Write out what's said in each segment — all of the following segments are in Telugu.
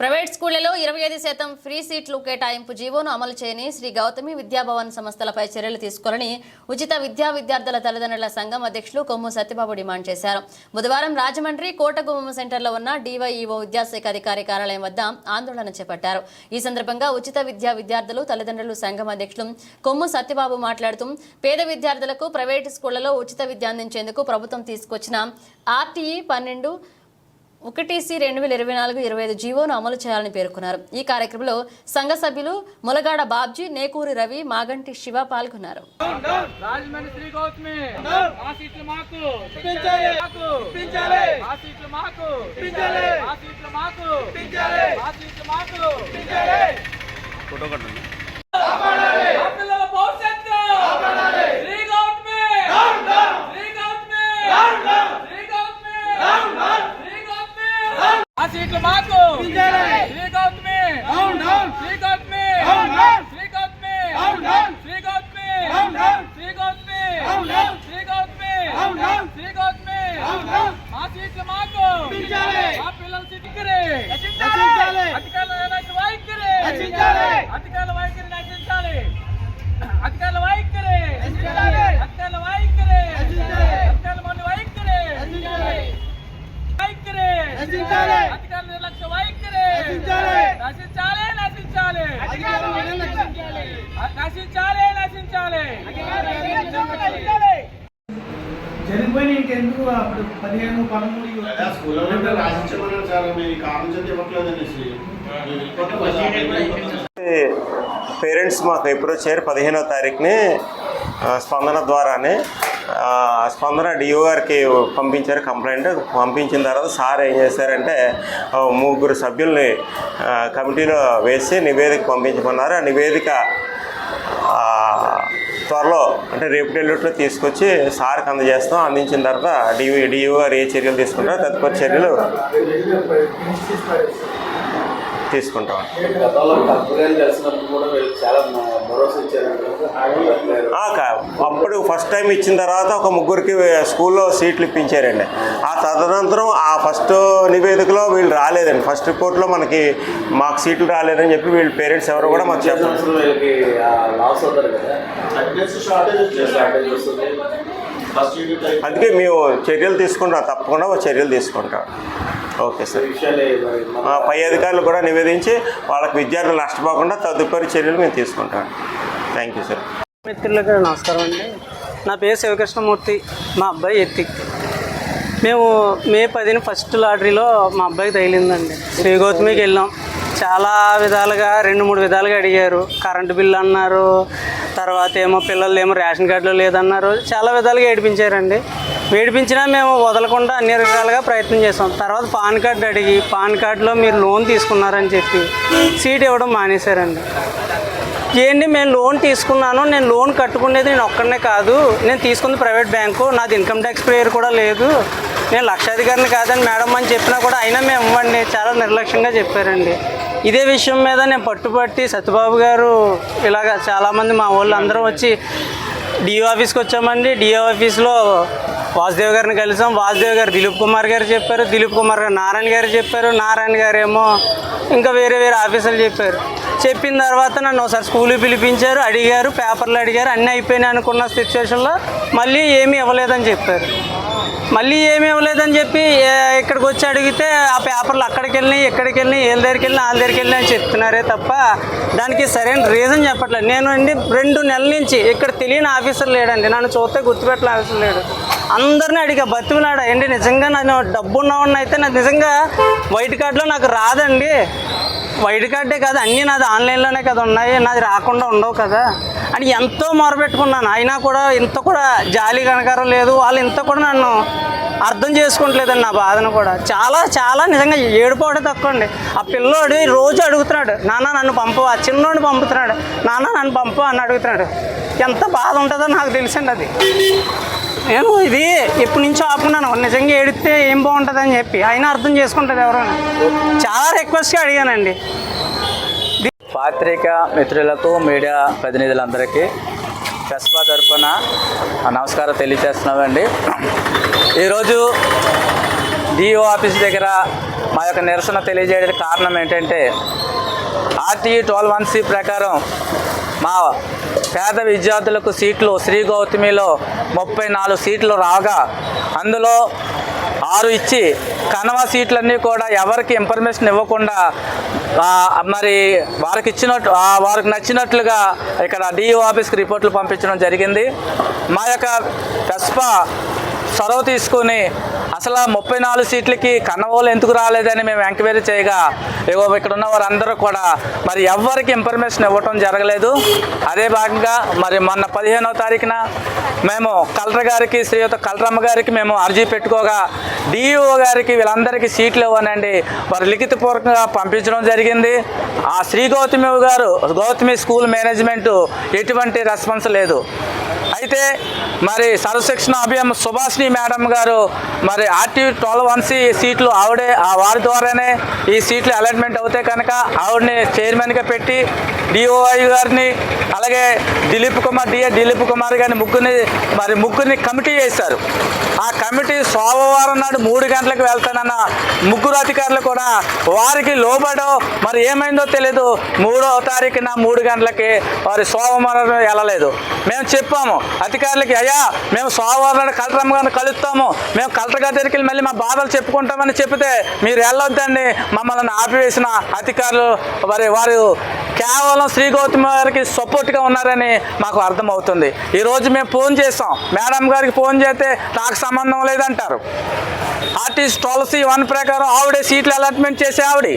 ప్రైవేట్ స్కూళ్ళలో ఇరవై ఐదు శాతం ఫ్రీ సీట్లు కేటాయింపు జీవోను అమలు చేయని శ్రీ గౌతమి విద్యాభవన్ సంస్థలపై చర్యలు తీసుకోవాలని ఉచిత విద్యా విద్యార్థుల తల్లిదండ్రుల సంఘం అధ్యక్షులు కొమ్ము సత్యబాబు డిమాండ్ చేశారు. బుధవారం రాజమండ్రి కోటగుమ్మ సెంటర్లో ఉన్న డివైఈఓ విద్యాశాఖ అధికారి కార్యాలయం వద్ద ఆందోళన చేపట్టారు. ఈ సందర్భంగా ఉచిత విద్యా విద్యార్థులు తల్లిదండ్రులు సంఘం అధ్యక్షులు కొమ్ము సత్యబాబు మాట్లాడుతూ పేద విద్యార్థులకు ప్రైవేటు స్కూళ్ళలో ఉచిత విద్య అందించేందుకు ప్రభుత్వం తీసుకొచ్చిన ఆర్టీఈ పన్నెండు ఒకటి సి రెండు వేల ఇరవై నాలుగు ఇరవై ఐదు జీవోను అమలు చేయాలని పేర్కొన్నారు. ఈ కార్యక్రమంలో సంఘ సభ్యులు ములగాడ బాబ్జీ నేకూరి రవి మాగంటి శివ పాల్గొన్నారు. రాజమండ్రి శ్రీ గౌతమి ఆ సీట్లు మాకు ఇప్పించాలి. మాకు ఇప్పించాలి. ఆ సీట్లు మాకు ఇప్పించాలి. ఆ సీట్లు మాకు ఇప్పించాలి. ఆ సీట్లు మాకు ఇప్పించాలి. ఆ పిల్లల భవిష్యత్తు శ్రీ గౌతమి శ్రీ గౌతమి శ్రీ గౌతమి శ్రీ గౌతమి ఆ సీట్లు మాకు ఇప్పించాలి. Sri Gowthami down, down. Sri Gowthami down, down. Sri Gowthami down, down. Sri Gowthami down, down. Sri Gowthami down, down. Sri Gowthami down, down. Sri Gowthami down, down. ఆ సీట్లు మాకు ఇప్పించాలి. ఆ పిల్లల సీట్కిరే రచించాలి. అధికారుల వైఖరి వైఖరి రచించాలి. అధికారుల వైఖరి నశించాలి అధికారుల వైఖరి రచించాలి. అధికారుల వైఖరి రచించాలి. అధికారుల మొండి వైఖరి రచించాలి. వైఖరి రచించాలి. అధికారుల నిర్లక్ష్య వైఖరి రచించాలి. నశించాలి నశించాలి అధికారులు నిర్లక్ష్యించాలి. నశించాలి నశించాలి జరిగిపోయిన ఇంకెందుకు అప్పుడు పదిహేను పదమూడు స్కూల్లో సార్ మీరు కారణం చేతి ఇవ్వట్లేదు. అనేసి పేరెంట్స్ మాకు ఎప్పుడు వచ్చారు పదిహేనో తారీఖుని స్పందన ద్వారానే స్పందన డిఓ గారికి పంపించారు కంప్లైంట్ పంపించిన తర్వాత సార్ ఏం చేశారంటే ముగ్గురు సభ్యుల్ని కమిటీలో వేసి నివేదిక పంపించమన్నారు. ఆ నివేదిక త్వరలో అంటే రేపు ఎల్లుట్లో తీసుకొచ్చి సార్కి అందజేస్తాం. అందించిన తర్వాత డియూ డియూ గారు ఏ చర్యలు తీసుకుంటారో తదుపరి చర్యలు తీసుకుంటాం. అప్పుడు ఫస్ట్ టైం ఇచ్చిన తర్వాత ఒక ముగ్గురికి స్కూల్లో సీట్లు ఇప్పించారండి. ఆ తదనంతరం ఆ ఫస్ట్ నివేదికలో వీళ్ళు రాలేదండి. ఫస్ట్ రిపోర్ట్లో మనకి మాకు సీట్లు రాలేదని చెప్పి వీళ్ళ పేరెంట్స్ ఎవరు కూడా మాకు చెప్పారు. అందుకే మేము చర్యలు తీసుకుంటాం. తప్పకుండా ఒక చర్యలు తీసుకుంటాం. Okay sir. పై అధికారులు కూడా నివేదించి వాళ్ళకి విద్యార్థులు నష్టపోకుండా తదుపరి చర్యలు మేము తీసుకుంటాం. థ్యాంక్ యూ సార్ మిత్రులకు నమస్కారం అండి. నా పేరు శివకృష్ణమూర్తి మా అబ్బాయి ఎత్తిక్ మేము మే పదిన ఫస్ట్ లాటరీలో మా అబ్బాయికి తగిలిందండి. శ్రీ గౌతమికి వెళ్ళాం. చాలా విధాలుగా రెండు మూడు విధాలుగా అడిగారు. కరెంటు బిల్లు అన్నారు తర్వాత ఏమో పిల్లలు ఏమో రేషన్ కార్డులో లేదన్నారు చాలా విధాలుగా ఏడిపించారండి. ఏడిపించినా మేము వదలకుండా అన్ని రకాలుగా ప్రయత్నం చేసాం. తర్వాత పాన్ కార్డు అడిగి పాన్ కార్డులో మీరు లోన్ తీసుకున్నారని చెప్పి సీట్ ఇవ్వడం మానేశారండి. ఏంటి మేము లోన్ తీసుకున్నాను నేను లోన్ కట్టుకునేది నేను ఒక్కడనే కాదు నేను తీసుకుంది ప్రైవేట్ బ్యాంకు నాది ఇన్కమ్ ట్యాక్స్ ప్రేయర్ కూడా లేదు. నేను లక్షాధికారిని కాదని మేడం అని చెప్పినా కూడా అయినా మేము ఇవ్వండి చాలా నిర్లక్ష్యంగా చెప్పారండి. ఇదే విషయం మీద నేను పట్టుబట్టి సత్యబాబు గారు ఇలాగ చాలామంది మా వాళ్ళు అందరం వచ్చి డిఓ ఆఫీస్కి వచ్చామండి. డిఓ ఆఫీస్లో వాసుదేవ్ గారిని కలిసాం. వాసుదేవ్ గారు దిలీప్ కుమార్ గారు చెప్పారు. దిలీప్ కుమార్ గారు నారాయణ గారు చెప్పారు. నారాయణ గారు ఏమో ఇంకా వేరే వేరే ఆఫీసర్లు చెప్పారు. చెప్పిన తర్వాత నన్ను ఒకసారి స్కూల్కి పిలిపించారు. అడిగారు పేపర్లు అడిగారు. అన్నీ అయిపోయినాయి అనుకున్న సిచ్యువేషన్లో మళ్ళీ ఏమీ ఇవ్వలేదని చెప్పారు. మళ్ళీ ఏమీ ఇవ్వలేదని చెప్పి ఇక్కడికి వచ్చి అడిగితే ఆ పేపర్లు అక్కడికి వెళ్ళినాయి ఇక్కడికి వెళ్ళినాయి వీళ్ళ దగ్గరికి వెళ్ళినా వాళ్ళ దగ్గరికి వెళ్ళినాయి అని చెప్తున్నారే తప్ప దానికి సరైన రీజన్ చెప్పట్లేదు. నేను అండి రెండు నెలల నుంచి ఇక్కడ తెలియని ఆఫీసర్ లేడండి. నన్ను చూస్తే గుర్తుపెట్టిన ఆఫీసర్ లేడు. అందరిని అడిగా బతుకులాడా అండి నిజంగా నేను డబ్బు ఉన్నవాడిని అయితే నాకు నిజంగా వైట్ కార్డులో నాకు రాదండి. వైట్ కార్డే కాదు అన్నీ నాది ఆన్లైన్లోనే కదా ఉన్నాయి నాది రాకుండా ఉండవు కదా. అని ఎంతో మొరపెట్టుకున్నాను అయినా కూడా ఇంత కూడా జాలి కనకారం లేదు. వాళ్ళు ఇంత కూడా నన్ను అర్థం చేసుకుంటలేదండి నా బాధను కూడా. చాలా చాలా నిజంగా ఏడుపోవడం తక్కువ అండి. ఆ పిల్లోడు రోజు అడుగుతున్నాడు నాన్న నన్ను పంపు ఆ చిన్నోడిని పంపుతున్నాడు నాన్న నన్ను పంపు అని అడుగుతున్నాడు. ఎంత బాధ ఉంటుందో నాకు తెలుసండి అది. నేను ఇది ఎప్పటి నుంచో ఆపుకున్నాను. నిజంగా ఏడిస్తే ఏం బాగుంటుంది అని చెప్పి. అయినా అర్థం చేసుకుంటుంది ఎవరైనా. చాలా రిక్వెస్ట్గా అడిగానండి. పాత్రిక మిత్రులకు మీడియా ప్రతినిధులందరికీ కస్బా తరఫున నమస్కారం తెలియజేస్తున్నామండి ఈరోజు డిఓ ఆఫీస్ దగ్గర మా యొక్క నిరసన తెలియజేయడానికి కారణం ఏంటంటే ఆర్టీఈ ట్వెల్వ్ వన్ సి ప్రకారం మా పేద విద్యార్థులకు సీట్లు శ్రీ గౌతమిలో ముప్పై నాలుగు సీట్లు రాగా అందులో ఆరు ఇచ్చి కనవ సీట్లన్నీ కూడా ఎవరికి ఇన్ఫర్మేషన్ ఇవ్వకుండా మరి వారికి ఇచ్చినట్టు వారికి నచ్చినట్లుగా ఇక్కడ డిఓ ఆఫీస్కి రిపోర్ట్లు పంపించడం జరిగింది. మా యొక్క కస్పా చొరవ తీసుకుని అసలు ముప్పై నాలుగు సీట్లకి కన్నవోలు ఎందుకు రాలేదని మేము ఎంక్వైరీ చేయగా ఇగో ఇక్కడ ఉన్న వారందరూ కూడా మరి ఎవ్వరికి ఇన్ఫర్మేషన్ ఇవ్వటం జరగలేదు. అదే భాగంగా మరి మొన్న పదిహేనవ తారీఖున మేము కలెక్టర్ గారికి శ్రీయుత కలరమ్మ గారికి మేము అర్జీ పెట్టుకోగా డిఈఓ గారికి వీళ్ళందరికీ సీట్లు ఇవ్వనండి. వారు లిఖితపూర్వకంగా పంపించడం జరిగింది. ఆ శ్రీ గౌతమి గారు గౌతమి స్కూల్ మేనేజ్మెంట్ ఎటువంటి రెస్పాన్స్ లేదు. అయితే మరి సర్వశిక్షణ అభియం సుభాష్ని మేడం గారు మరి ఆర్టీ ట్వెల్వ్ వన్ సి సీట్లు ఆవిడే ఆ వారి ద్వారానే ఈ సీట్లు అలాట్మెంట్ అవుతాయి కనుక ఆవిడని చైర్మన్గా పెట్టి డిఓఐ గారిని అలాగే దిలీప్ కుమార్ డిఏ దిలీప్ కుమార్ గారిని ముగ్గురిని మరి ముగ్గురిని కమిటీ చేశారు. ఆ కమిటీ సోమవారం నాడు మూడు గంటలకు వెళ్తానన్న ముగ్గురు అధికారులు కూడా వారికి లోబడో మరి ఏమైందో తెలియదు మూడో తారీఖున మూడు గంటలకి వారి సోమవారం వెళ్ళలేదు. మేము చెప్పాము అధికారులకి అయ్యా మేము సోమవారం నాడు కలెక్టర్ గారిని కలుస్తాము. మేము కలెక్టర్ గారి దగ్గరికి వెళ్ళి మళ్ళీ మా బాధలు చెప్పుకుంటామని చెప్తే మీరు వెళ్ళొద్దండి. మమ్మల్ని ఆపివేసిన అధికారులు మరి వారు కేవలం శ్రీ గౌతమి గారికి సపోర్ట్గా ఉన్నారని మాకు అర్థమవుతుంది. ఈరోజు మేము ఫోన్ చేసాం మేడం గారికి ఫోన్ చేస్తే నాకు సంబంధం లేదంటారు. ఆర్టీస్ పాలసీ వన్ ప్రకారం ఆవిడే సీట్లు అలాట్మెంట్ చేసే ఆవిడ.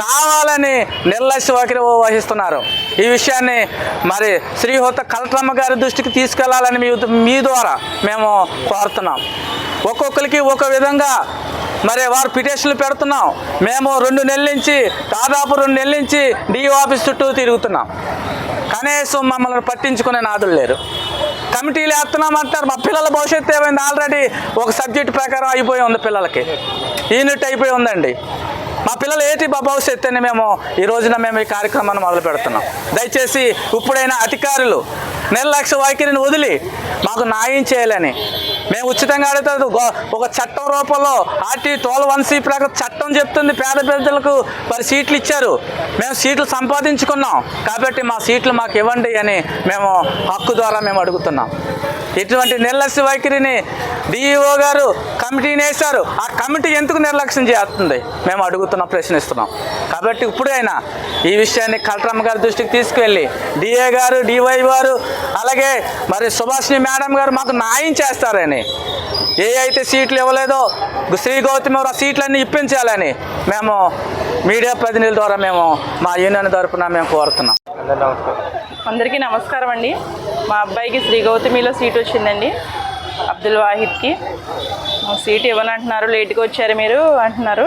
కావాలని నిర్లక్ష్య వైఖరి వహిస్తున్నారు. ఈ విషయాన్ని మరి శ్రీహోత కలెక్టరమ్మ గారి దృష్టికి తీసుకెళ్ళాలని మీ మీ ద్వారా మేము కోరుతున్నాం. ఒక్కొక్కరికి ఒక విధంగా మరి వారు పిటిషన్లు పెడుతున్నాం. మేము రెండు నెలల నుంచి దాదాపు రెండు నెలల నుంచి డిఓ ఆఫీస్ చుట్టూ తిరుగుతున్నాం. కనీసం మమ్మల్ని పట్టించుకునే నాదులు లేరు. కమిటీలు వేస్తున్నామంటారు మా పిల్లల భవిష్యత్తు ఏమైంది? ఆల్రెడీ ఒక సబ్జెక్ట్ ప్రకారం అయిపోయి ఉంది పిల్లలకి. యూనిట్ అయిపోయి ఉందండి. మా పిల్లలు ఏంటి మా భవిష్యత్తు అని మేము ఈ రోజున మేము ఈ కార్యక్రమాన్ని మొదలు పెడుతున్నాం. దయచేసి ఇప్పుడైనా అధికారులు నిర్లక్ష్య వైఖరిని వదిలి మాకు న్యాయం చేయాలని. మేము ఉచితంగా అడుగుతుంది ఒక చట్టం రూపంలో ఆర్టీ ట్వెల్వ్ వన్ సి ప్రకారం చట్టం చెప్తుంది పేద ప్రజలకు మరి సీట్లు ఇచ్చారు. మేము సీట్లు సంపాదించుకున్నాం. కాబట్టి మా సీట్లు మాకు ఇవ్వండి అని మేము హక్కు ద్వారా మేము అడుగుతున్నాం. ఇటువంటి నిర్లక్ష్య వైఖరిని డిఈఓ గారు కమిటీని వేశారు ఆ కమిటీ ఎందుకు నిర్లక్ష్యం చేస్తుంది? మేము అడుగుతున్నాం ప్రశ్నిస్తున్నాం కాబట్టి ఇప్పుడైనా ఈ విషయాన్ని కలెక్టర్ గారి దృష్టికి తీసుకువెళ్ళి డిఏ గారు డివై గారు అలాగే మరి సుభాష్ని మేడం గారు మాకు న్యాయం చేస్తారని ఏ అయితే సీట్లు ఇవ్వలేదో శ్రీ గౌతమి ఆ సీట్లన్నీ ఇప్పించాలని మేము మీడియా ప్రతినిధుల ద్వారా మేము మా యూనియన్ తరఫున మేము కోరుతున్నాం. అందరికీ నమస్కారం అండి. మా అబ్బాయికి శ్రీ గౌతమిలో సీట్ వచ్చిందండి. అబ్దుల్ వాహిద్కి. సీట్ ఇవ్వనంటున్నారు లేట్గా వచ్చారు మీరు అంటున్నారు.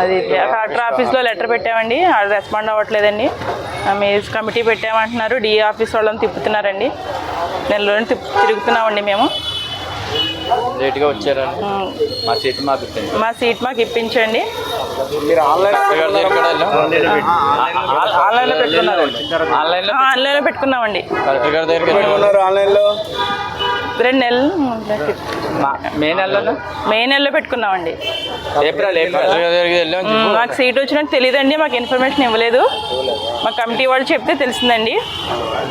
అది కలెక్టర్ ఆఫీస్లో లెటర్ పెట్టామండి. అది రెస్పాండ్ అవ్వట్లేదండి. మీ కమిటీ పెట్టామంటున్నారు డిఏ ఆఫీస్ వాళ్ళని తిప్పుతున్నారండి. నెలలోని తిప్పు తిరుగుతున్నామండి మేము. లేట్గా వచ్చారని మా సీట్ మాకు మా సీట్ మాకు ఇప్పించండి. ఆన్లైన్లో పెట్టుకున్నారండి. ఆన్లైన్లో పెట్టుకున్నామండి. కలెక్టర్ గారి దగ్గరికి. ఆన్లైన్లో? రెండు నెలలు మా- నెలలో? మే నెలలో పెట్టుకున్నామండి. ఏప్రిల్ మాకు సీట్ వచ్చినట్టు తెలియదండి మాకు ఇన్ఫర్మేషన్ ఇవ్వలేదు. మా కమిటీ వాళ్ళు చెప్తే తెలిసిందండి.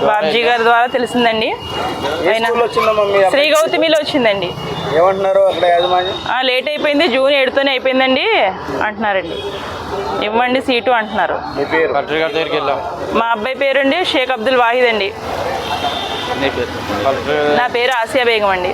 బాబ్జీ గారి ద్వారా తెలిసిందండి. శ్రీ గౌతమిలో వచ్చింది ఏమంటున్నారు అక్కడ యాజమాన్యం ఆ, లేట్ అయిపోయింది జూన్ ఏడుతోనే అయిపోయిందండి అంటున్నారండి. ఇవ్వండి సీటు అంటున్నారు. మీ పేరు? కలెక్టర్ గారి దగ్గరికి వెళ్ళాం. మా అబ్బాయి పేరండి షేక్ అబ్దుల్ వాహిద్ అండి పేరు నా పేరు ఆసియా బేగం అండి.